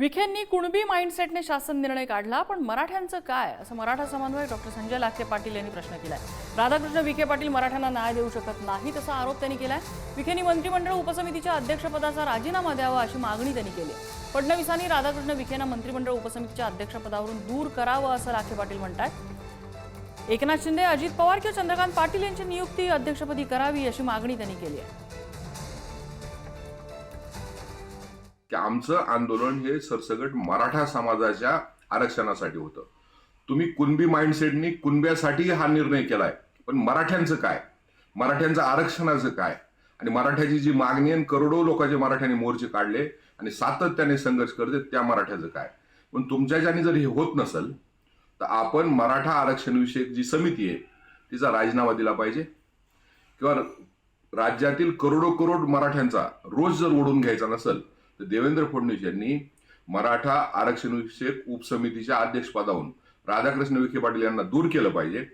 विखेंनी कुणबी माइंडसेटने शासन निर्णय काढला पण मराठ्यांचं काय? असं मराठा समन्वयक डॉक्टर संजय लाखे पाटील यांनी प्रश्न केलाय. राधाकृष्ण विखे पाटील मराठ्यांना न्याय देऊ शकत नाही तसा आरोप त्यांनी केलाय. विखेंनी मंत्रिमंडळ उपसमितीच्या अध्यक्षपदाचा राजीनामा द्यावा अशी मागणी त्यांनी केली. फडणवीसांनी राधाकृष्ण विखेंना मंत्रिमंडळ उपसमितीच्या अध्यक्षपदावरून दूर करावं असं लाखे पाटील म्हणतात एकनाथ शिंदे अजित पवार किंवा चंद्रकांत पाटील यांची नियुक्ती अध्यक्षपदी करावी अशी मागणी त्यांनी केली आहे. की आमचं आंदोलन हे सरसगट मराठा समाजाच्या आरक्षणासाठी होतं. तुम्ही कुणबी माइंडसेटनी कुणब्यासाठी हा निर्णय केलाय. पण मराठ्यांचं काय? मराठ्यांचं आरक्षणाचं काय? आणि मराठ्याची जी मागणी आहे करोडो लोकांचे मराठ्याने मोर्चे काढले आणि सातत्याने संघर्ष करते त्या मराठ्याचं काय? पण तुमच्याच्याने जर हे होत नसेल तर आपण मराठा आरक्षणविषयक जी समिती आहे तिचा राजीनामा दिला पाहिजे. किंवा राज्यातील करोडो करोड मराठ्यांचा रोज जर ओढून घ्यायचा नसेल तर देवेंद्र फडणवीस यांनी मराठा आरक्षण विषयक उपसमितीच्या अध्यक्षपदाहून राधाकृष्ण विखे पाटील यांना दूर केलं पाहिजे.